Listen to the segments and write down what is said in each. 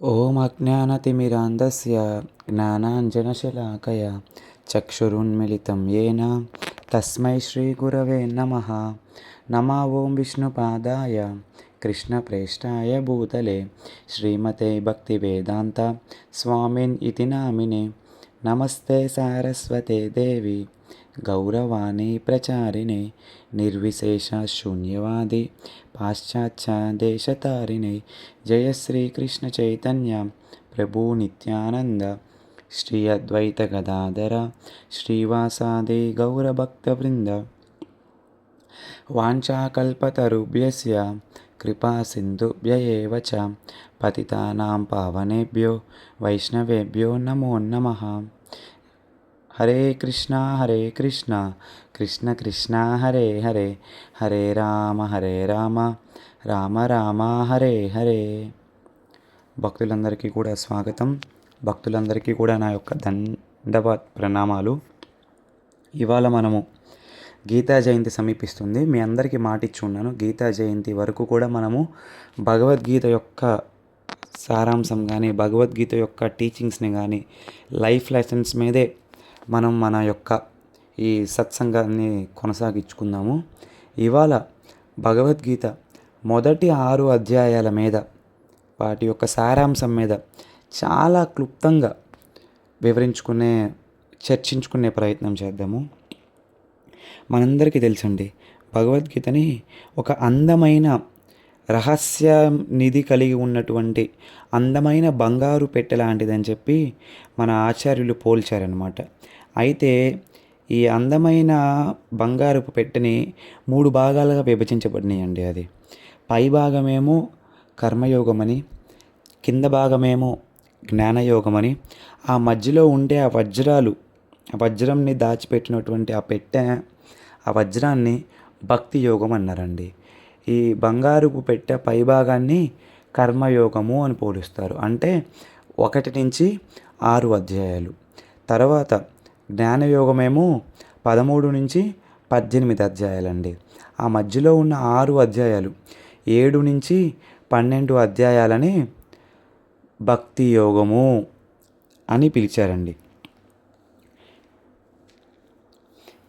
ఓం అజ్ఞానతిమిరాంధస్య జ్ఞానాంజనశలాకయ చక్షురున్మిళితం ఏన తస్మై శ్రీగురవే నమ నమా ఓం విష్ణుపాదాయ కృష్ణప్రేష్టాయ భూతలే శ్రీమతే భక్తివేదాంత స్వామిన్ ఇది నామినే నమస్తే సారస్వతే దేవి గౌరవాణి ప్రచారిణే నిర్విశేష శూన్యవాది పాశ్చాత్య దేశతారిణై జయ శ్రీకృష్ణ చైతన్య ప్రభు నిత్యానంద శ్రీ అద్వైత గదాధర శ్రీవాసాది గౌరభక్తవృంద వాంఛాకల్పతరుభ్యస్య కృపా సింధుభ్యవ పతితానాం పావనేభ్యో వైష్ణవేభ్యో నమో నమః హరే కృష్ణ హరే కృష్ణ. కృష్ణ కృష్ణ హరే హరే. హరే రామ హరే రామ. రామ రామ హరే హరే. భక్తులందరికీ కూడా స్వాగతం. భక్తులందరికీ కూడా నా యొక్క దండవ ప్రణామాలు. ఇవాళ మనము గీతా జయంతి సమీపిస్తుంది. మీ అందరికీ మాట ఉన్నాను. గీతా జయంతి వరకు కూడా మనము భగవద్గీత యొక్క సారాంశం కానీ భగవద్గీత యొక్క టీచింగ్స్ని కానీ లైఫ్ లెసన్స్ మీదే మనం మన యొక్క ఈ సత్సంగాన్ని కొనసాగించుకుందాము. ఇవాళ భగవద్గీత మొదటి ఆరు అధ్యాయాల మీద వాటి యొక్క సారాంశం మీద చాలా క్లుప్తంగా వివరించుకునే చర్చించుకునే ప్రయత్నం చేద్దాము. మనందరికీ తెలుసండి భగవద్గీతని ఒక అందమైన రహస్య నిధి కలిగి ఉన్నటువంటి అందమైన బంగారు పెట్టె లాంటిదని చెప్పి మన ఆచార్యులు పోల్చారనమాట అయితే ఈ అందమైన బంగారపు పెట్టెని మూడు భాగాలుగా విభజించబడినాయండి అది. పై భాగమేమో కర్మయోగమని కింద భాగమేమో జ్ఞానయోగమని ఆ మధ్యలో ఉండే ఆ వజ్రాలు ఆ వజ్రంని దాచిపెట్టినటువంటి ఆ పెట్టె ఆ వజ్రాన్ని భక్తి యోగం అన్నారండి. ఈ బంగారుపు పెట్టె పైభాగాన్ని కర్మయోగము అని పోలుస్తారు. అంటే ఒకటి నుంచి ఆరు అధ్యాయాలు. తర్వాత జ్ఞానయోగమేమో పదమూడు నుంచి పద్దెనిమిది అధ్యాయాలండి. ఆ మధ్యలో ఉన్న ఆరు అధ్యాయాలు ఏడు నుంచి పన్నెండు అధ్యాయాలని భక్తి యోగము అని పిలిచారండి.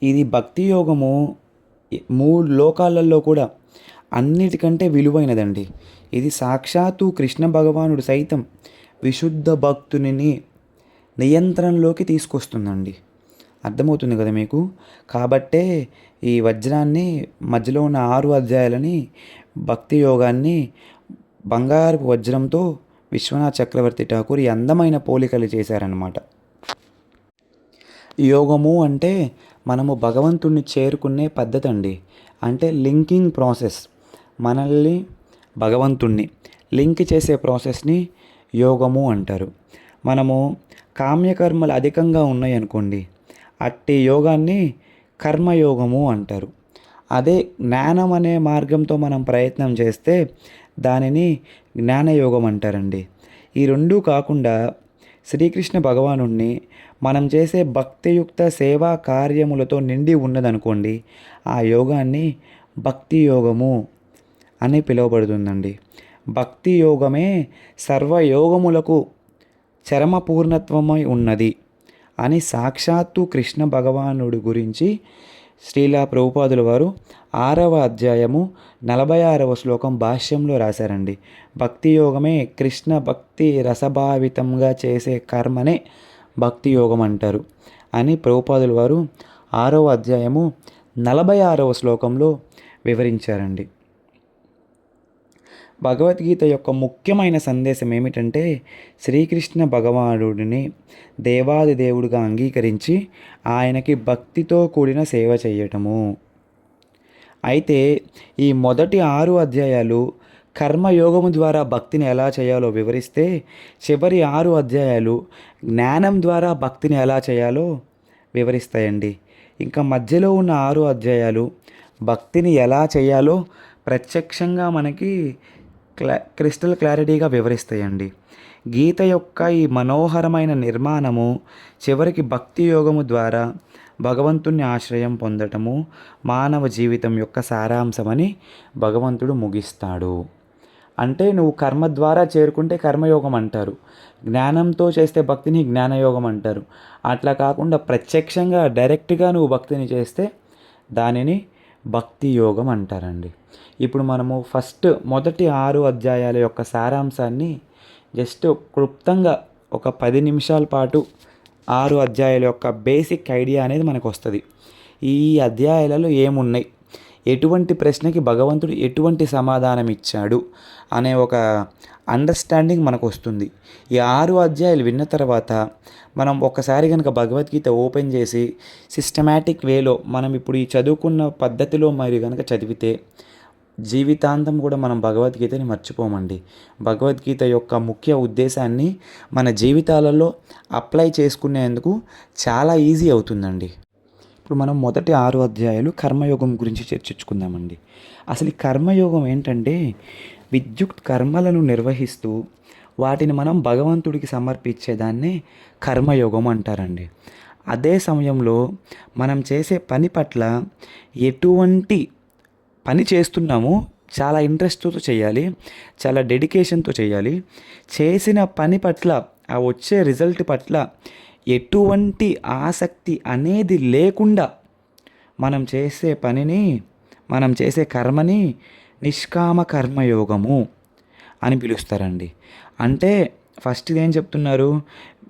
ఇది భక్తి యోగము మూడు లోకాలలో కూడా అన్నిటికంటే విలువైనదండి. ఇది సాక్షాత్తు కృష్ణ భగవానుడు సైతం విశుద్ధ భక్తుని నియంత్రణలోకి తీసుకొస్తుందండి. అర్థమవుతుంది కదా మీకు? కాబట్టే ఈ వజ్రాన్ని మధ్యలో ఉన్న ఆరు అధ్యాయాలని భక్తి యోగాన్ని బంగారు వజ్రంతో విశ్వనాథ్ చక్రవర్తి ఠాకూర్ ఈ అందమైన పోలికలు చేశారనమాట యోగము అంటే మనము భగవంతుణ్ణి చేరుకునే పద్ధతి అండి. అంటే లింకింగ్ ప్రాసెస్. మనల్ని భగవంతుణ్ణి లింక్ చేసే ప్రాసెస్ని యోగము అంటారు. మనము కామ్యకర్మలు అధికంగా ఉన్నాయి అనుకోండి అట్టి యోగాన్ని కర్మయోగము అంటారు. అదే జ్ఞానం అనే మార్గంతో మనం ప్రయత్నం చేస్తే దానిని జ్ఞానయోగం అంటారండి. ఈ రెండూ కాకుండా శ్రీకృష్ణ భగవాను మనం చేసే భక్తియుక్త సేవా కార్యములతో నిండి ఉన్నదనుకోండి ఆ యోగాన్ని భక్తి యోగము అని పిలువబడుతుందండి. భక్తి యోగమే సర్వయోగములకు చరమ పూర్ణత్వమై ఉన్నది. అని సాక్షాత్తు కృష్ణ భగవానుడు గురించి శ్రీలా ప్రభుపాదుల వారు ఆరవ అధ్యాయము నలభై ఆరవ శ్లోకం భాష్యంలో రాశారండి. భక్తి యోగమే కృష్ణ భక్తి రసభావితంగా చేసే కర్మనే భక్తి యోగం అంటారు అని ప్రభుపాదుల వారు ఆరవ అధ్యాయము నలభై ఆరవ శ్లోకంలో వివరించారండి. భగవద్గీత యొక్క ముఖ్యమైన సందేశం ఏమిటంటే శ్రీకృష్ణ భగవానుడిని దేవాది దేవుడిగా అంగీకరించి ఆయనకి భక్తితో కూడిన సేవ చేయటము. అయితే ఈ మొదటి ఆరు అధ్యాయాలు కర్మయోగము ద్వారా భక్తిని ఎలా చేయాలో వివరిస్తే చివరి ఆరు అధ్యాయాలు జ్ఞానం ద్వారా భక్తిని ఎలా చేయాలో వివరిస్తాయండి. ఇంకా మధ్యలో ఉన్న ఆరు అధ్యాయాలు భక్తిని ఎలా చేయాలో ప్రత్యక్షంగా మనకి క్లా క్రిస్టల్ క్లారిటీగా వివరిస్తాయండి. గీత యొక్క ఈ మనోహరమైన నిర్మాణము చివరికి భక్తి యోగము ద్వారా భగవంతుని ఆశ్రయం పొందటము మానవ జీవితం యొక్క సారాంశమని భగవంతుడు ముగిస్తాడు. అంటే నువ్వు కర్మ ద్వారా చేరుకుంటే కర్మయోగం అంటారు. జ్ఞానంతో చేస్తే భక్తిని జ్ఞానయోగం అంటారు. అట్లా కాకుండా ప్రత్యక్షంగా డైరెక్ట్గా నువ్వు భక్తిని చేస్తే దానిని భక్తి యోగం అంటారండి. ఇప్పుడు మనము ఫస్ట్ మొదటి ఆరు అధ్యాయాల యొక్క సారాంశాన్ని జస్ట్ క్లుప్తంగా ఒక పది నిమిషాల పాటు ఆరు అధ్యాయాల యొక్క బేసిక్ ఐడియా అనేది మనకు వస్తుంది. ఈ అధ్యాయాలలో ఏమున్నాయి? ఎటువంటి ప్రశ్నకి భగవంతుడు ఎటువంటి సమాధానం ఇచ్చాడు అనే ఒక అండర్స్టాండింగ్ మనకు వస్తుంది ఈ ఆరు అధ్యాయాలు విన్న తర్వాత మనం ఒక్కసారి కనుక భగవద్గీత ఓపెన్ చేసి సిస్టమేటిక్ వేలో మనం ఇప్పుడు ఈ చదువుకున్న పద్ధతిలో మరి కనుక చదివితే జీవితాంతం కూడా మనం భగవద్గీతని మర్చిపోమండి. భగవద్గీత యొక్క ముఖ్య ఉద్దేశాన్ని మన జీవితాలలో అప్లై చేసుకునేందుకు చాలా ఈజీ అవుతుందండి. ఇప్పుడు మనం మొదటి ఆరు అధ్యాయాలు కర్మయోగం గురించి చర్చించుకుందామండి. అసలు ఈ కర్మయోగం ఏంటంటే విద్యుత్ కర్మలను నిర్వహిస్తూ వాటిని మనం భగవంతుడికి సమర్పించేదాన్నే కర్మయోగం అంటారండి. అదే సమయంలో మనం చేసే పని పట్ల ఎటువంటి పని చేస్తున్నామో చాలా ఇంట్రెస్ట్తో చేయాలి చాలా డెడికేషన్తో చేయాలి. చేసిన పని పట్ల ఆ వచ్చే రిజల్ట్ పట్ల ఎటువంటి ఆసక్తి అనేది లేకుండా మనం చేసే పనిని మనం చేసే కర్మని నిష్కామ కర్మయోగము అని పిలుస్తారండి. అంటే ఫస్ట్ ఇదేం చెప్తున్నారు?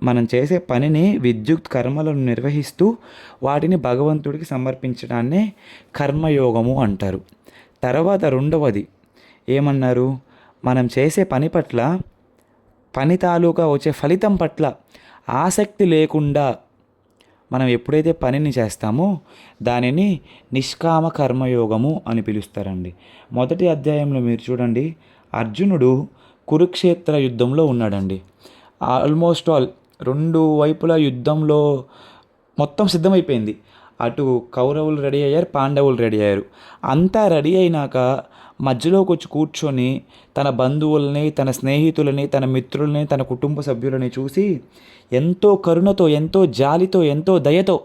మనం చేసే పనిని విద్యుత్ కర్మలను నిర్వహిస్తూ వాటిని భగవంతుడికి సమర్పించడాన్నే కర్మయోగము అంటారు. తర్వాత రెండవది ఏమన్నారు? మనం చేసే పని పట్ల పని తాలూకా వచ్చే ఫలితం పట్ల ఆసక్తి లేకుండా మనం ఎప్పుడైతే పనిని చేస్తామో దానిని నిష్కామ కర్మయోగము అని పిలుస్తారండి. మొదటి అధ్యాయంలో మీరు చూడండి. అర్జునుడు కురుక్షేత్ర యుద్ధంలో ఉన్నాడండి. ఆల్మోస్ట్ ఆల్ రెండు వైపుల యుద్ధంలో మొత్తం సిద్ధమైపోయింది. అటు కౌరవులు రెడీ అయ్యారు పాండవులు రెడీ అయ్యారు. అంతా రెడీ అయినాక మధ్యలోకి వచ్చి కూర్చొని తన బంధువుల్ని తన స్నేహితులని తన మిత్రుల్ని తన కుటుంబ సభ్యులని చూసి ఎంతో కరుణతో ఎంతో జాలితో ఎంతో దయతో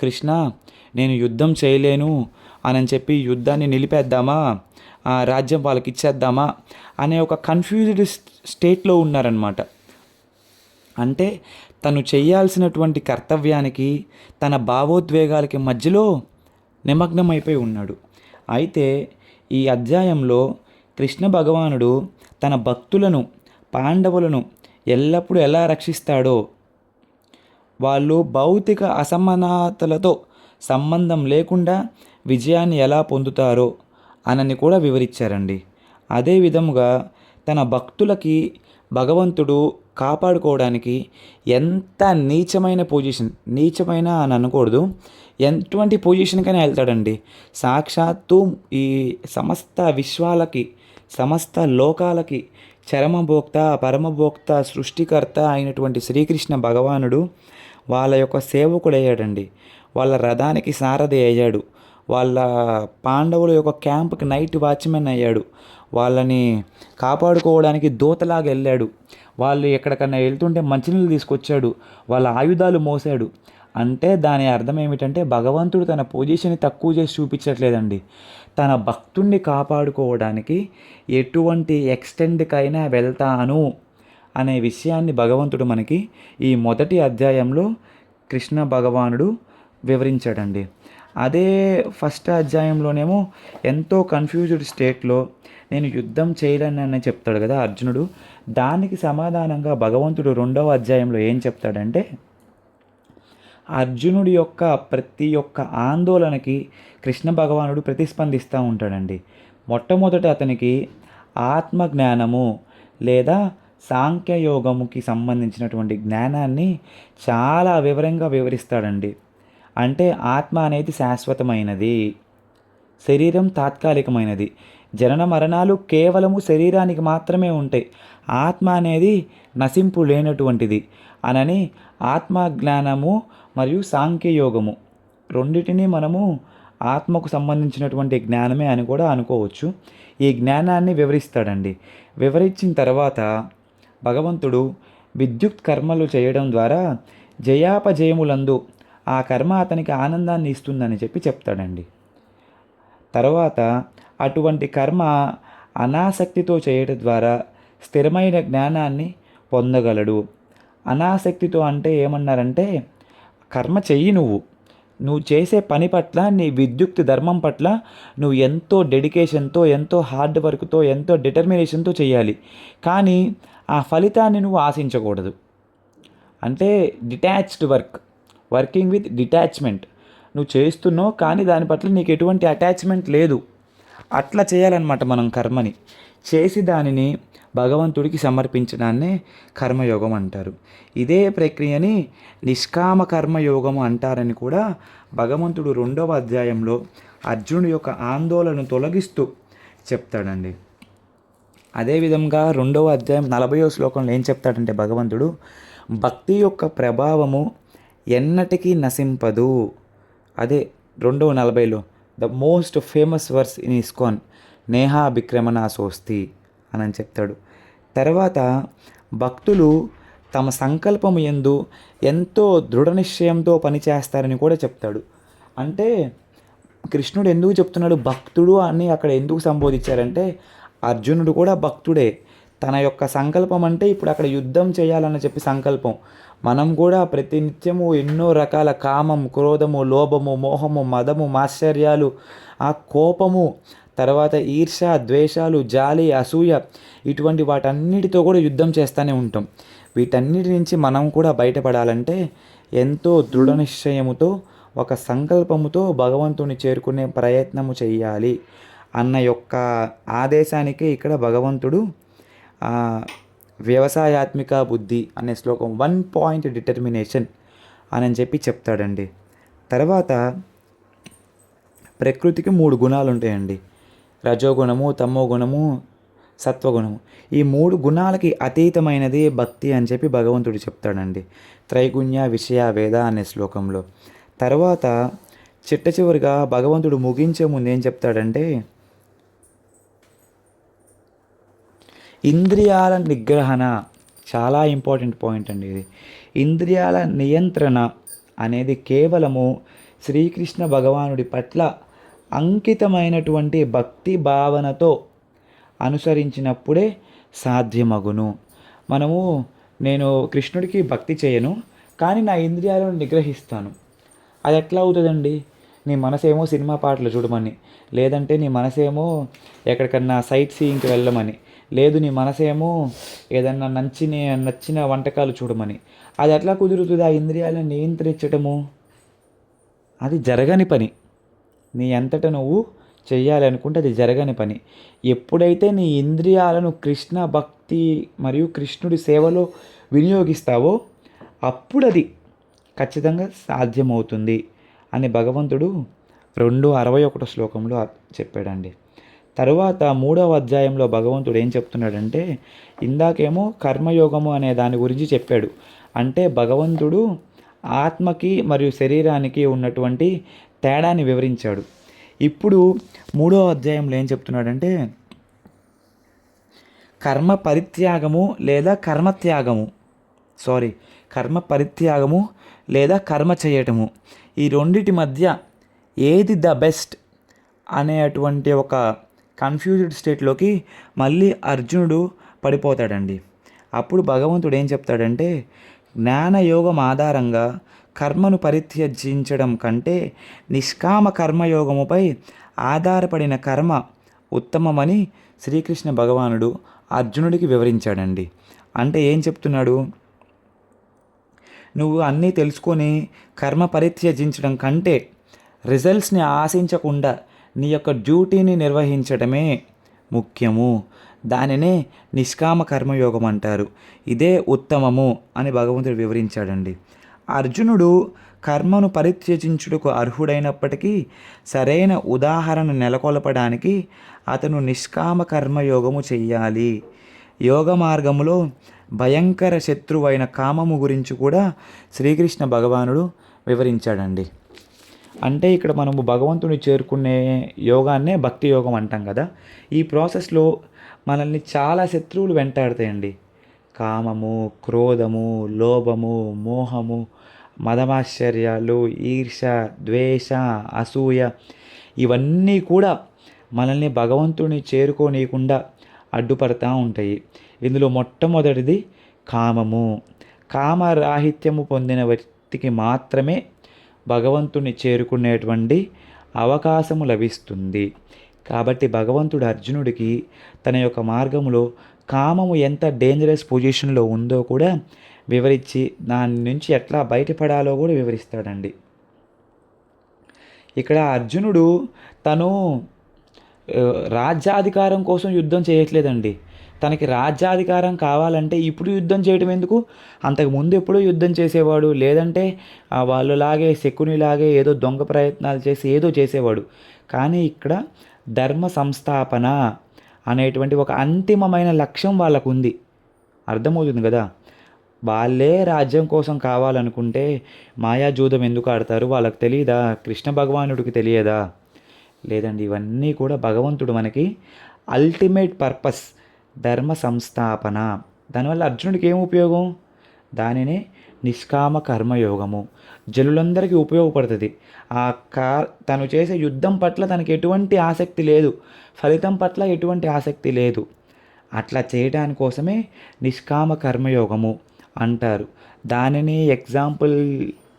కృష్ణ నేను యుద్ధం చేయలేను అని చెప్పి యుద్ధాన్ని నిలిపేద్దామా? ఆ రాజ్యం వాళ్ళకి ఇచ్చేద్దామా? అనే ఒక కన్ఫ్యూజ్డ్ స్టేట్లో ఉన్నారనమాట అంటే తను చేయాల్సినటువంటి కర్తవ్యానికి తన భావోద్వేగాలకి మధ్యలో నిమగ్నమైపోయి ఉన్నాడు. అయితే ఈ అధ్యాయంలో కృష్ణ భగవానుడు తన భక్తులను పాండవులను ఎల్లప్పుడూ ఎలా రక్షిస్తాడో వాళ్ళు భౌతిక అసమానతలతో సంబంధం లేకుండా విజయాన్ని ఎలా పొందుతారో అనని కూడా వివరించారండి. అదే విధముగా తన భక్తులకి భగవంతుడు కాపాడుకోవడానికి ఎంత నీచమైన పొజిషన్ నీచమైన అని అనకూడదు. ఎటువంటి పొజిషన్కైనా వెళ్తాడండి. సాక్షాత్తు ఈ సమస్త విశ్వాలకి సమస్త లోకాలకి చరమభోక్త పరమభోక్త సృష్టికర్త అయినటువంటి శ్రీకృష్ణ భగవానుడు వాళ్ళ యొక్క సేవకుడయ్యాడండి. వాళ్ళ రథానికి సారథి అయ్యాడు. వాళ్ళ పాండవుల యొక్క క్యాంప్కి నైట్ వాచ్మెన్ అయ్యాడు. వాళ్ళని కాపాడుకోవడానికి దూతలాగా వెళ్ళాడు. వాళ్ళు ఎక్కడికన్నా వెళ్తుంటే మంచినీళ్ళు తీసుకొచ్చాడు. వాళ్ళ ఆయుధాలు మోసాడు. అంటే దాని అర్థం ఏమిటంటే భగవంతుడు తన పొజిషన్ని తక్కువ చేసి చూపించట్లేదండి. తన భక్తుణ్ణి కాపాడుకోవడానికి ఎటువంటి ఎక్స్టెండ్కైనా వెళ్తాను అనే విషయాన్ని భగవంతుడు మనకి ఈ మొదటి అధ్యాయంలో కృష్ణ భగవానుడు వివరించాడండి. అదే ఫస్ట్ అధ్యాయంలోనేమో ఎంతో కన్ఫ్యూజ్డ్ స్టేట్లో నేను యుద్ధం చేయలేనని చెప్తాడు కదా అర్జునుడు. దానికి సమాధానంగా భగవంతుడు రెండవ అధ్యాయంలో ఏం చెప్తాడంటే అర్జునుడి యొక్క ప్రతి ఒక్క ఆందోళనకి కృష్ణ భగవానుడు ప్రతిస్పందిస్తూ ఉంటాడండి. మొట్టమొదట అతనికి ఆత్మ జ్ఞానము లేదా సాంఖ్యయోగముకి సంబంధించినటువంటి జ్ఞానాన్ని చాలా వివరంగా వివరిస్తాడండి. అంటే ఆత్మ అనేది శాశ్వతమైనది. శరీరం తాత్కాలికమైనది. జనన మరణాలు కేవలము శరీరానికి మాత్రమే ఉంటాయి. ఆత్మ అనేది నశింపు లేనటువంటిది అనని ఆత్మ జ్ఞానము మరియు సాంఖ్యయోగము. రెండిటిని మనము ఆత్మకు సంబంధించినటువంటి జ్ఞానమే అని కూడా అనుకోవచ్చు. ఈ జ్ఞానాన్ని వివరిస్తాడండి. వివరించిన తర్వాత భగవంతుడు విద్యుత్ కర్మలు చేయడం ద్వారా జయాపజయములందు ఆ కర్మ అతనికి ఆనందాన్ని ఇస్తుందని చెప్పి చెప్తాడండి. తర్వాత అటువంటి కర్మ అనాసక్తితో చేయడం ద్వారా స్థిరమైన జ్ఞానాన్ని పొందగలడు. అనాసక్తితో అంటే ఏమన్నారంటే కర్మ చెయ్యి నువ్వు. నువ్వు చేసే పని పట్ల నీ విద్యుక్తి ధర్మం పట్ల నువ్వు ఎంతో డెడికేషన్తో ఎంతో హార్డ్ వర్క్తో ఎంతో డిటర్మినేషన్తో చేయాలి కానీ ఆ ఫలితాన్ని నువ్వు ఆశించకూడదు. అంటే detached work working with detachment నువ్వు చేస్తున్నావు కానీ దాని పట్ల నీకు ఎటువంటి అటాచ్మెంట్ లేదు. అట్లా చేయాలన్నమాట మనం కర్మని. చేసి దానిని భగవంతుడికి సమర్పించడాన్నే కర్మయోగం అంటారు. ఇదే ప్రక్రియని నిష్కామ కర్మయోగం అంటారని కూడా భగవంతుడు రెండవ అధ్యాయంలో అర్జునుడి యొక్క ఆందోళన తొలగిస్తూ చెప్తాడండి. అదేవిధంగా రెండవ అధ్యాయం నలభయో శ్లోకంలో ఏం చెప్తాడంటే భగవంతుడు భక్తి యొక్క ప్రభావము ఎన్నటికీ నశింపదు. అదే రెండవ నలభైలో the most famous verse in ISKCON Neha విక్రమణ సోస్తి అని చెప్తాడు. తర్వాత భక్తులు తమ సంకల్పము ఎందు ఎంతో దృఢ నిశ్చయంతో పనిచేస్తారని కూడా చెప్తాడు. అంటే కృష్ణుడు ఎందుకు చెప్తున్నాడు? భక్తుడు అని అక్కడ ఎందుకు సంబోధించారంటే అర్జునుడు కూడా భక్తుడే. తన యొక్క సంకల్పం అంటే ఇప్పుడు అక్కడ యుద్ధం చేయాలని చెప్పి సంకల్పం. మనం కూడా ప్రతినిత్యము ఎన్నో రకాల కామం క్రోధము లోభము మోహము మదము మాశ్చర్యాలు ఆ కోపము తర్వాత ఈర్ష ద్వేషాలు జాలి అసూయ ఇటువంటి వాటన్నిటితో కూడా యుద్ధం చేస్తూనే ఉంటాం. వీటన్నిటి నుంచి మనం కూడా బయటపడాలంటే ఎంతో దృఢ నిశ్చయముతో ఒక సంకల్పముతో భగవంతుని చేరుకునే ప్రయత్నము చేయాలి అన్న యొక్క ఆదేశానికి ఇక్కడ భగవంతుడు వ్యవసాయాత్మిక బుద్ధి అనే శ్లోకం వన్ పాయింట్ డిటర్మినేషన్ అని చెప్పి చెప్తాడండి. తర్వాత ప్రకృతికి మూడు గుణాలు ఉంటాయండి రజోగుణము తమో గుణము సత్వగుణము. ఈ మూడు గుణాలకి అతీతమైనది భక్తి అని చెప్పి భగవంతుడు చెప్తాడండి. త్రైగుణ్య విషయ వేద అనే శ్లోకంలో. తర్వాత చిట్ట చివరిగా భగవంతుడు ముగించే ముందు ఏం చెప్తాడంటే ఇంద్రియాల నిగ్రహణ చాలా ఇంపార్టెంట్ పాయింట్ అండి ఇది. ఇంద్రియాల నియంత్రణ అనేది కేవలము శ్రీకృష్ణ భగవానుడి పట్ల అంకితమైనటువంటి భక్తి భావనతో అనుసరించినప్పుడే సాధ్యమగును. మనము నేను కృష్ణుడికి భక్తి చేయను కానీ నా ఇంద్రియాలను నిగ్రహిస్తాను. అది ఎట్లా అవుతుందండి? నీ మనసేమో సినిమా పాటలు చూడమని లేదంటే నీ మనసేమో ఎక్కడికన్నా సైట్ సీయింగ్కి వెళ్ళమని లేదు నీ మనసేమో ఏదన్నా నచ్చిన నచ్చిన వంటకాలు చూడమని. అది ఎట్లా కుదురుతుంది ఆ ఇంద్రియాలను నియంత్రించటము? అది జరగని పని. నీ అంతట నువ్వు చేయాలనుకుంటే అది జరగని పని. ఎప్పుడైతే నీ ఇంద్రియాలను కృష్ణ భక్తి మరియు కృష్ణుడి సేవలో వినియోగిస్తావో అప్పుడు అది ఖచ్చితంగా సాధ్యమవుతుంది అని భగవంతుడు రెండు అరవై ఒకటో శ్లోకంలో చెప్పాడండి. తరువాత మూడవ అధ్యాయంలో భగవంతుడు ఏం చెప్తున్నాడంటే ఇందాకేమో కర్మయోగము అనే దాని గురించి చెప్పాడు. అంటే భగవంతుడు ఆత్మకి మరియు శరీరానికి ఉన్నటువంటి తేడాని వివరించాడు. ఇప్పుడు మూడో అధ్యాయంలో ఏం చెప్తున్నాడంటే కర్మ పరిత్యాగము లేదా కర్మత్యాగము సారీ కర్మ పరిత్యాగము లేదా కర్మ చేయటము. ఈ రెండిటి మధ్య ఏది ద బెస్ట్ అనేటువంటి ఒక కన్ఫ్యూజ్డ్ స్టేట్లోకి మళ్ళీ అర్జునుడు పడిపోతాడండి. అప్పుడు భగవంతుడు ఏం చెప్తాడంటే జ్ఞానయోగం ఆధారంగా కర్మను పరిత్యజించడం కంటే నిష్కామ కర్మయోగముపై ఆధారపడిన కర్మ ఉత్తమమని శ్రీకృష్ణ భగవానుడు అర్జునుడికి వివరించాడండి. అంటే ఏం చెప్తున్నాడు? నువ్వు అన్నీ తెలుసుకొని కర్మ పరిత్యజించడం కంటే రిజల్ట్స్ని ఆశించకుండా నీ యొక్క డ్యూటీని నిర్వహించడమే ముఖ్యము. దానినే నిష్కామ కర్మయోగం అంటారు. ఇదే ఉత్తమము అని భగవంతుడు వివరించాడండి. అర్జునుడు కర్మను పరిత్యజించుటకు అర్హుడైనప్పటికీ సరైన ఉదాహరణ నెలకొల్పడానికి అతను నిష్కామ కర్మయోగము చెయ్యాలి. యోగ మార్గములో భయంకర శత్రువైన కామము గురించి కూడా శ్రీకృష్ణ భగవానుడు వివరించాడండి. అంటే ఇక్కడ మనము భగవంతుని చేరుకునే యోగాన్నే భక్తి యోగం అంటాం కదా. ఈ ప్రాసెస్లో మనల్ని చాలా శత్రువులు వెంటాడతాయండి. కామము క్రోధము లోభము మోహము మదమాశ్చర్యాలు ఈర్ష ద్వేష అసూయ ఇవన్నీ కూడా మనల్ని భగవంతుని చేరుకోనీయకుండా అడ్డుపడతా ఉంటాయి. ఇందులో మొట్టమొదటిది కామము. కామరాహిత్యము పొందిన వ్యక్తికి మాత్రమే భగవంతుని చేరుకునేటువంటి అవకాశము లభిస్తుంది. కాబట్టి భగవంతుడు అర్జునుడికి తన యొక్క మార్గంలో కామము ఎంత డేంజరస్ పొజిషన్లో ఉందో కూడా వివరించి దాని నుంచి ఎట్లా బయటపడాలో కూడా వివరిస్తాడండి. ఇక్కడ అర్జునుడు తను రాజ్యాధికారం కోసం యుద్ధం చేయట్లేదండి. తనకి రాజ్యాధికారం కావాలంటే ఇప్పుడు యుద్ధం చేయడం ఎందుకు? అంతకు ముందు ఎప్పుడో యుద్ధం చేసేవాడు లేదంటే వాళ్ళలాగే శకునిలాగే ఏదో దొంగ ప్రయత్నాలు చేసి ఏదో చేసేవాడు. కానీ ఇక్కడ ధర్మ సంస్థాపన అనేటువంటి ఒక అంతిమమైన లక్ష్యం వాళ్ళకు ఉంది అర్థమవుతుంది కదా? వాళ్ళే రాజ్యం కోసం కావాలనుకుంటే మాయాజూదం ఎందుకు ఆడతారు? వాళ్ళకి తెలియదా కృష్ణ భగవానుడికి తెలియదా? లేదండి ఇవన్నీ కూడా భగవంతుడు మనకి అల్టిమేట్ పర్పస్ ధర్మ సంస్థాపన. దానివల్ల అర్జునుడికి ఏం ఉపయోగం? దానినే నిష్కామ కర్మయోగము. జనులందరికీ ఉపయోగపడుతుంది. ఆ కా తను చేసే యుద్ధం పట్ల తనకి ఎటువంటి ఆసక్తి లేదు. ఫలితం పట్ల ఎటువంటి ఆసక్తి లేదు. అట్లా చేయడాని కోసమే నిష్కామ కర్మయోగము అంటారు. దానిని ఎగ్జాంపుల్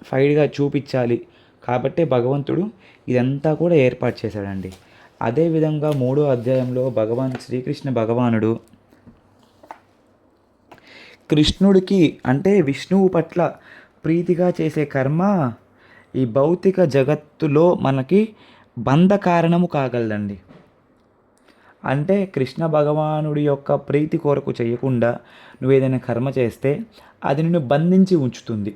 ఫైడ్గా చూపించాలి. కాబట్టి భగవంతుడు ఇదంతా కూడా ఏర్పాటు చేశాడండి. అదేవిధంగా మూడో అధ్యాయంలో భగవాన్ శ్రీకృష్ణ భగవానుడు కృష్ణుడికి అంటే విష్ణువు పట్ల ప్రీతిగా చేసే కర్మ ఈ భౌతిక జగత్తులో మనకి బంధ కారణము కాగలదండి. అంటే కృష్ణ భగవానుడి యొక్క ప్రీతి కొరకు చేయకుండా నువ్వు ఏదైనా కర్మ చేస్తే అది నిన్ను బంధించి ఉంచుతుంది.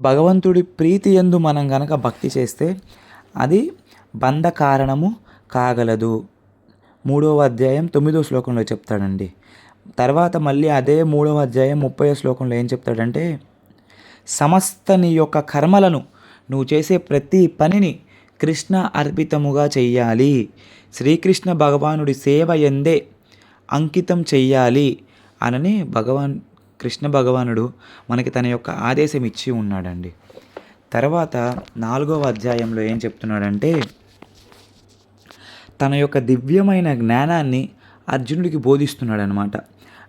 భగవంతుడి ప్రీతి ఎందు మనం గనక భక్తి చేస్తే అది బంధ కారణము కాగలదు. మూడవ అధ్యాయం తొమ్మిదో శ్లోకంలో చెప్తాడండి. తర్వాత మళ్ళీ అదే మూడవ అధ్యాయం ముప్పై శ్లోకంలో ఏం చెప్తాడంటే సమస్త నీ యొక్క కర్మలను నువ్వు చేసే ప్రతి పనిని కృష్ణ అర్పితముగా చెయ్యాలి. శ్రీకృష్ణ భగవానుడి సేవ ఎందే అంకితం చెయ్యాలి అనని భగవాన్ కృష్ణ భగవానుడు మనకి తన యొక్క ఆదేశం ఇచ్చి ఉన్నాడండి. తర్వాత నాలుగవ అధ్యాయంలో ఏం చెప్తున్నాడంటే తన యొక్క దివ్యమైన జ్ఞానాన్ని అర్జునుడికి బోధిస్తున్నాడు అనమాట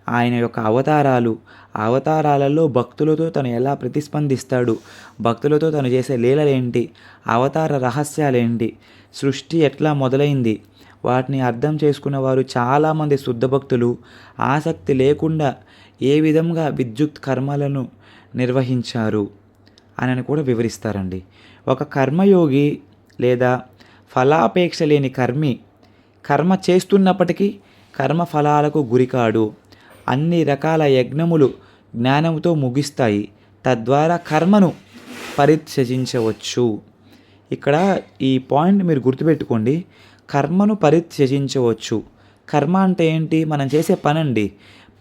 ఆయన యొక్క అవతారాలు అవతారాలలో భక్తులతో తను ఎలా ప్రతిస్పందిస్తాడు? భక్తులతో తను చేసే లీలలేంటి? అవతార రహస్యాలేంటి? సృష్టి ఎట్లా మొదలైంది? వాటిని అర్థం చేసుకున్న వారు చాలామంది శుద్ధ భక్తులు. ఆసక్తి లేకుండా ఏ విధంగా విద్యుత్ కర్మలను నిర్వహించారు అని కూడా వివరిస్తారండి. ఒక కర్మయోగి లేదా ఫలాపేక్ష లేని కర్మి కర్మ చేస్తున్నప్పటికీ కర్మ ఫలాలకు గురికాడు. అన్ని రకాల యజ్ఞములు జ్ఞానంతో ముగిస్తాయి. తద్వారా కర్మను పరిత్యజించవచ్చు. ఇక్కడ ఈ పాయింట్ మీరు గుర్తుపెట్టుకోండి. కర్మను పరిత్యజించవచ్చు. కర్మ అంటే ఏంటి? మనం చేసే పని అండి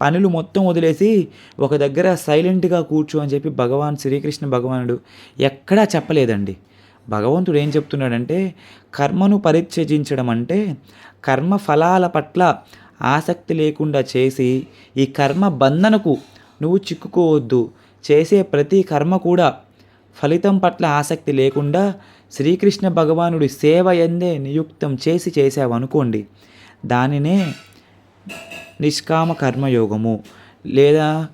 పనులు మొత్తం వదిలేసి ఒక దగ్గర సైలెంట్గా కూర్చో అని చెప్పి భగవాన్ శ్రీకృష్ణ భగవానుడు ఎక్కడా చెప్పలేదండి. భగవంతుడు ఏం చెప్తున్నాడంటే కర్మను పరిత్యజించడం అంటే కర్మ ఫలాల పట్ల ఆసక్తి లేకుండా చేసి ఈ కర్మ బంధనకు నువ్వు చిక్కుకోవద్దు. చేసే ప్రతి కర్మ కూడా ఫలితం పట్ల ఆసక్తి లేకుండా శ్రీకృష్ణ భగవానుడి సేవ ఎందే నియుక్తం చేసి చేసావనుకోండి దానినే నిష్కామ కర్మయోగము లేదా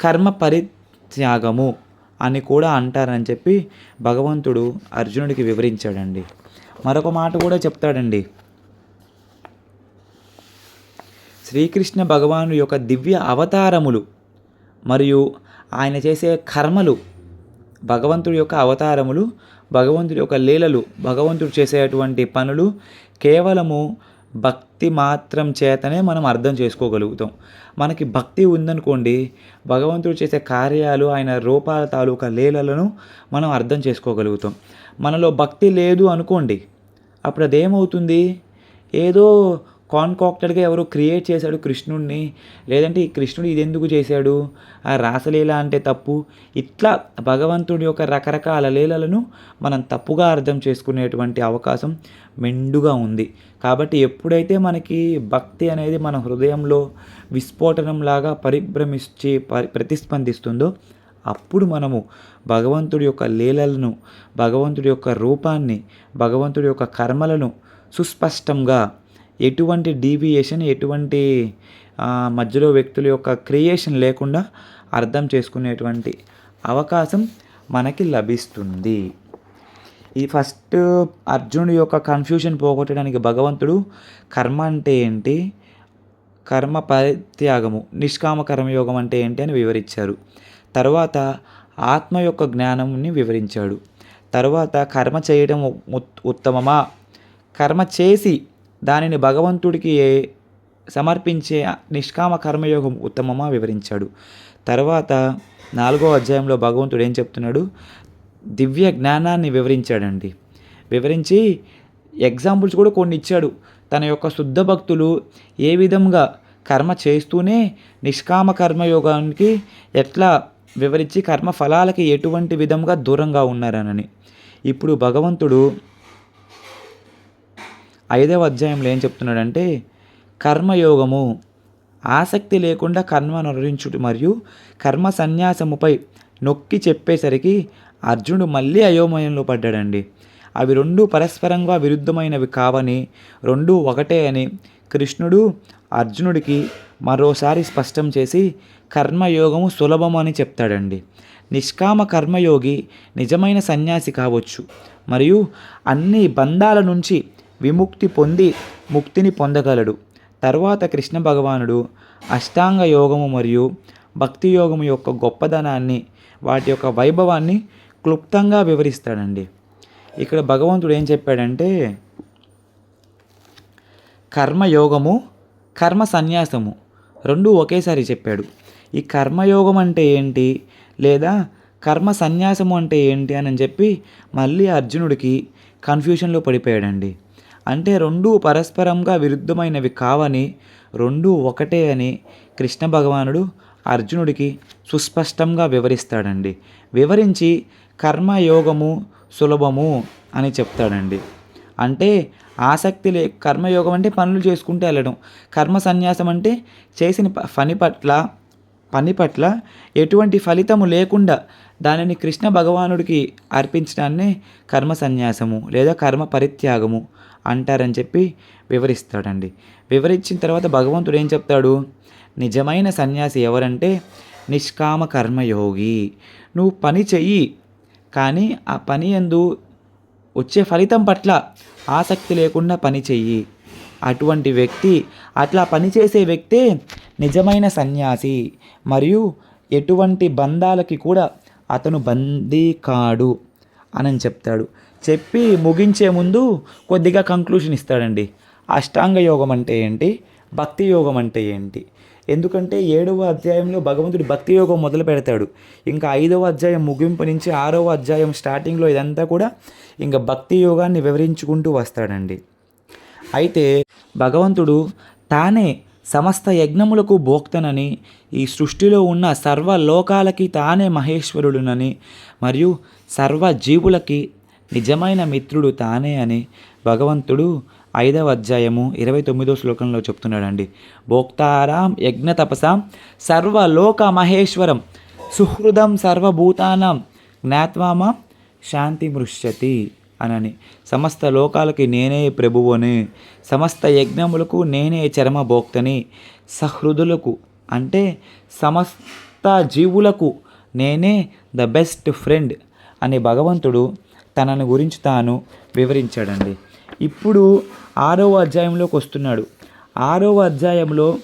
కర్మ పరిత్యాగము అని కూడా అంటారని చెప్పి భగవంతుడు అర్జునుడికి వివరించాడండి. మరొక మాట కూడా చెప్తాడండి. శ్రీకృష్ణ భగవాను యొక్క దివ్య అవతారములు మరియు ఆయన చేసే కర్మలు భగవంతుడి యొక్క అవతారములు భగవంతుడి యొక్క లీలలు భగవంతుడు చేసేటువంటి పనులు కేవలము భక్తి మాత్రం చేతనే మనం అర్థం చేసుకోగలుగుతాం. మనకి భక్తి ఉందనుకోండి భగవంతుడు చేసే కార్యాలు ఆయన రూపాల తాలూకా లీలలను మనం అర్థం చేసుకోగలుగుతాం. మనలో భక్తి లేదు అనుకోండి అప్పుడు అదేమవుతుంది ఏదో కాన్కాక్టెడ్గా ఎవరో క్రియేట్ చేశాడు కృష్ణుడిని లేదంటే ఈ కృష్ణుడు ఇది ఎందుకు చేశాడు? ఆ రాసలీల అంటే తప్పు. ఇట్లా భగవంతుడి యొక్క రకరకాల లీలలను మనం తప్పుగా అర్థం చేసుకునేటువంటి అవకాశం మెండుగా ఉంది. కాబట్టి ఎప్పుడైతే మనకి భక్తి అనేది మన హృదయంలో విస్ఫోటనంలాగా పరిభ్రమించి పరి ప్రతిస్పందిస్తుందో అప్పుడు మనము భగవంతుడి యొక్క లీలలను భగవంతుడి యొక్క రూపాన్ని భగవంతుడి యొక్క కర్మలను సుస్పష్టంగా ఎటువంటి డీవియేషన్ ఎటువంటి మధ్యలో వ్యక్తుల యొక్క క్రియేషన్ లేకుండా అర్థం చేసుకునేటువంటి అవకాశం మనకి లభిస్తుంది. ఈ ఫస్ట్ అర్జునుడి యొక్క కన్ఫ్యూషన్ పోగొట్టడానికి భగవంతుడు కర్మ అంటే ఏంటి? కర్మ పరిత్యాగము నిష్కామ కర్మయోగం అంటే ఏంటి అని వివరించారు. తర్వాత ఆత్మ యొక్క జ్ఞానంని వివరించాడు. తర్వాత కర్మ చేయడం ఉత్- ఉత్తమమా? కర్మ చేసి దానిని భగవంతుడికి సమర్పించే నిష్కామ కర్మయోగం ఉత్తమమా వివరించాడు. తర్వాత నాలుగో అధ్యాయంలో భగవంతుడు ఏం చెప్తున్నాడు? దివ్య జ్ఞానాన్ని వివరించాడండి. వివరించి ఎగ్జాంపుల్స్ కూడా కొన్ని ఇచ్చాడు. తన యొక్క శుద్ధ భక్తులు ఏ విధంగా కర్మ చేస్తూనే నిష్కామ కర్మయోగానికి ఎట్లా వివరించి కర్మ ఫలాలకి ఎటువంటి విధంగా దూరంగా ఉన్నారనని. ఇప్పుడు భగవంతుడు ఐదవ అధ్యాయంలో ఏం చెప్తున్నాడంటే కర్మయోగము ఆసక్తి లేకుండా కర్మను అనురించుట మరియు కర్మ సన్యాసముపై నొక్కి చెప్పేసరికి అర్జునుడు మళ్ళీ అయోమయంలో పడ్డాడండి. అవి రెండు పరస్పరంగా విరుద్ధమైనవి కావని రెండు ఒకటే అని కృష్ణుడు అర్జునుడికి మరోసారి స్పష్టం చేసి కర్మయోగము సులభము అని చెప్తాడండి. నిష్కామ కర్మయోగి నిజమైన సన్యాసి కావచ్చు. మరియు అన్ని బంధాల నుంచి విముక్తి పొంది ముక్తిని పొందగలడు. తర్వాత కృష్ణ భగవానుడు అష్టాంగ యోగము మరియు భక్తి యోగము యొక్క గొప్పదనాన్ని వాటి యొక్క వైభవాన్ని క్లుప్తంగా వివరిస్తాడండి. ఇక్కడ భగవంతుడు ఏం చెప్పాడంటే కర్మయోగము కర్మ సన్యాసము రెండు ఒకేసారి చెప్పాడు. ఈ కర్మయోగం అంటే ఏంటి? లేదా కర్మ సన్యాసము అంటే ఏంటి అని చెప్పి మళ్ళీ అర్జునుడికి కన్ఫ్యూషన్లో పడిపోయాడండి. అంటే రెండు పరస్పరంగా విరుద్ధమైనవి కావని రెండూ ఒకటే అని కృష్ణ భగవానుడు అర్జునుడికి సుస్పష్టంగా వివరిస్తాడండి. వివరించి కర్మయోగము సులభము అని చెప్తాడండి. అంటే ఆసక్తి లే కర్మయోగం అంటే పనులు చేసుకుంటూ వెళ్ళడం. కర్మ సన్యాసం అంటే చేసిన పని పట్ల పని పట్ల ఎటువంటి ఫలితము లేకుండా దానిని కృష్ణ భగవానుడికి అర్పించడాన్నే కర్మ సన్యాసము లేదా కర్మ పరిత్యాగము అంటారని చెప్పి వివరిస్తాడండి. వివరించిన తర్వాత భగవంతుడు ఏం చెప్తాడు? నిజమైన సన్యాసి ఎవరంటే నిష్కామ కర్మయోగి. నువ్వు పని చెయ్యి కానీ ఆ పని ఎందు వచ్చే ఫలితం పట్ల ఆసక్తి లేకుండా పని చెయ్యి. అటువంటి వ్యక్తి అట్లా పనిచేసే వ్యక్తే నిజమైన సన్యాసి. మరియు ఎటువంటి బంధాలకి కూడా అతను బందీ కాడు అని చెప్తాడు. చెప్పి ముగించే ముందు కొద్దిగా కంక్లూషన్ ఇస్తాడండి. అష్టాంగ యోగం అంటే ఏంటి? భక్తి యోగం అంటే ఏంటి? ఎందుకంటే ఏడవ అధ్యాయంలో భగవంతుడు భక్తి యోగం మొదలు పెడతాడు. ఇంకా ఐదవ అధ్యాయం ముగింపు నుంచి ఆరవ అధ్యాయం స్టార్టింగ్లో ఇదంతా కూడా ఇంకా భక్తి యోగాన్ని వివరించుకుంటూ వస్తాడండి. అయితే భగవంతుడు తానే సమస్త యజ్ఞములకు భోక్తనని ఈ సృష్టిలో ఉన్న సర్వ లోకాలకి తానే మహేశ్వరుడునని మరియు సర్వ జీవులకి నిజమైన మిత్రుడు తానే అని భగవంతుడు ఐదవ అధ్యాయము ఇరవై తొమ్మిదో శ్లోకంలో చెప్తున్నాడండి. భోక్తారాం యజ్ఞ తపసాం సర్వలోక మహేశ్వరం సుహృదం సర్వభూతానాం జ్ఞాత్వామ శాంతి మృష్యతి అనని. సమస్త లోకాలకి నేనే ప్రభువుని సమస్త యజ్ఞములకు నేనే చరమభోక్తని సహృదులకు అంటే సమస్త జీవులకు నేనే ద బెస్ట్ ఫ్రెండ్ అని భగవంతుడు తనను గురించి తాను వివరించాడండి. ఇప్పుడు ఆరవ అధ్యాయంలోకి వస్తున్నాడు. ఆరవ అధ్యాయంలో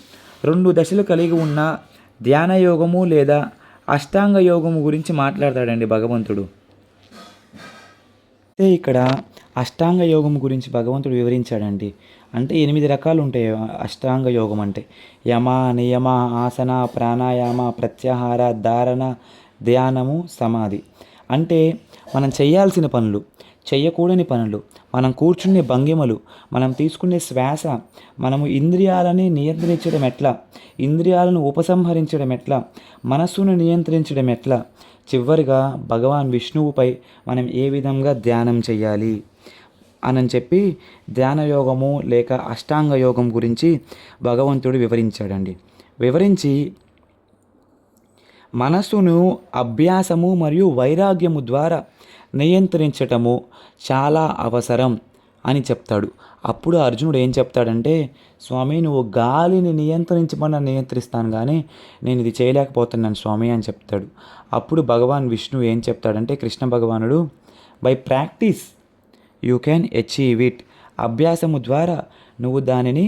రెండు దశలు కలిగి ఉన్న ధ్యాన యోగము లేదా అష్టాంగ యోగము గురించి మాట్లాడతాడండి భగవంతుడు. అయితే ఇక్కడ అష్టాంగ యోగం గురించి భగవంతుడు వివరించాడండి. అంటే ఎనిమిది రకాలు ఉంటాయి అష్టాంగ యోగం అంటే. యమ నియమ ఆసన ప్రాణాయామ ప్రత్యాహార ధారణ ధ్యానము సమాధి. అంటే మనం చేయాల్సిన పనులు చేయకూడని పనులు మనం కూర్చునే భంగిమలు మనం తీసుకునే శ్వాస మనము ఇంద్రియాలని నియంత్రించడం ఎట్లా? ఇంద్రియాలను ఉపసంహరించడం ఎట్లా? మనస్సును నియంత్రించడం ఎట్లా? చివరిగా భగవాన్ విష్ణువుపై మనం ఏ విధంగా ధ్యానం చేయాలి? అని చెప్పి ధ్యాన యోగము లేక అష్టాంగ యోగం గురించి భగవంతుడు వివరించాడండి. వివరించి మనసును అభ్యాసము మరియు వైరాగ్యము ద్వారా నియంత్రించటము చాలా అవసరం అని చెప్తాడు. అప్పుడు అర్జునుడు ఏం చెప్తాడంటే స్వామి నువ్వు గాలిని నియంత్రించమని నియంత్రిస్తాను కానీ నేను ఇది చేయలేకపోతున్నాను స్వామి అని చెప్తాడు. అప్పుడు భగవాన్ విష్ణు ఏం చెప్తాడంటే కృష్ణ భగవానుడు by practice you can achieve it అభ్యాసము ద్వారా నువ్వు దానిని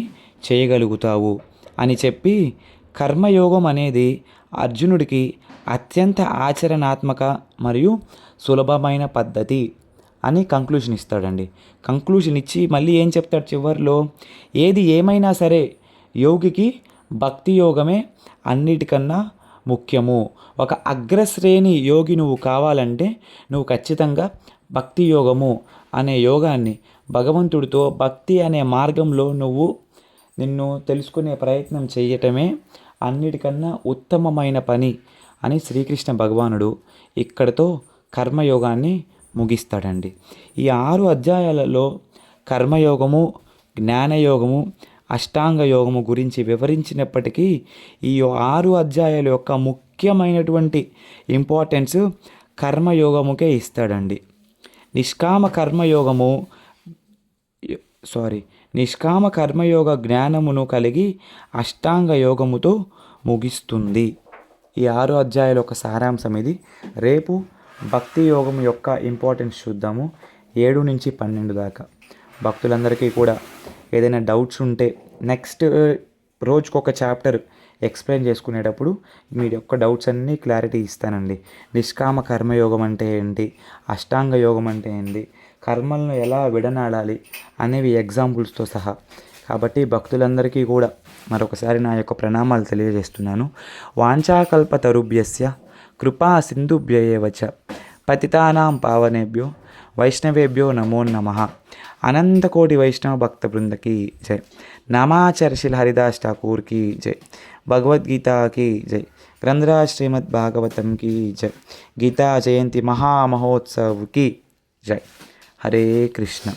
చేయగలుగుతావు అని చెప్పి కర్మయోగం అనేది అర్జునుడికి అత్యంత ఆచరణాత్మక మరియు సులభమైన పద్ధతి అని కంక్లూషన్ ఇస్తాడండి. కంక్లూషన్ ఇచ్చి మళ్ళీ ఏం చెప్తాడు చివరిలో? ఏది ఏమైనా సరే యోగికి భక్తి యోగమే అన్నిటికన్నా ముఖ్యము. ఒక అగ్రశ్రేణి యోగి నువ్వు కావాలంటే నువ్వు ఖచ్చితంగా భక్తి యోగము అనే యోగాన్ని భగవంతుడితో భక్తి అనే మార్గంలో నువ్వు నిన్ను తెలుసుకునే ప్రయత్నం చేయటమే అన్నిటికన్నా ఉత్తమమైన పని అని శ్రీకృష్ణ భగవానుడు ఇక్కడతో కర్మయోగాన్ని ముగిస్తాడండి. ఈ ఆరు అధ్యాయాలలో కర్మయోగము జ్ఞానయోగము అష్టాంగ యోగము గురించి వివరించినప్పటికీ ఈ ఆరు అధ్యాయాల యొక్క ముఖ్యమైనటువంటి ఇంపార్టెన్స్ కర్మయోగముకే ఇస్తాడండి. నిష్కామ కర్మయోగము సారీ నిష్కామ కర్మయోగ జ్ఞానమును కలిగి అష్టాంగ యోగముతో ముగిస్తుంది. ఈ ఆరు అధ్యాయాల ఒక సారాంశం ఇది. రేపు భక్తి యోగం యొక్క ఇంపార్టెన్స్ చూద్దాము. ఏడు నుంచి పన్నెండు దాకా. భక్తులందరికీ కూడా ఏదైనా డౌట్స్ ఉంటే నెక్స్ట్ uh, రోజుకొక చాప్టర్ ఎక్స్ప్లెయిన్ చేసుకునేటప్పుడు మీ యొక్క డౌట్స్ అన్నీ క్లారిటీ ఇస్తానండి. నిష్కామ కర్మయోగం అంటే ఏంటి? అష్టాంగ యోగం అంటే ఏంటి? కర్మలను ఎలా విడనాడాలి? అనేవి ఎగ్జాంపుల్స్తో సహా. కాబట్టి భక్తులందరికీ కూడా మరొకసారి నా యొక్క ప్రణామాలు తెలియజేస్తున్నాను. వాంఛాకల్పతరుభ్యస్య కృపా సింధుభ్యయేవచ పతితానాం పావనేభ్యో వైష్ణవేభ్యో నమో నమ. అనంతకోటి వైష్ణవ భక్త బృందకి జై. నమాచర్షిల్ హరిదాస్ ఠాకూర్కి జై. భగవద్గీతకి జై. గ్రంథరాజ్ శ్రీమద్ భాగవతంకి జై. గీతా జయంతి మహామహోత్సవ్కి జై. హరే కృష్ణ.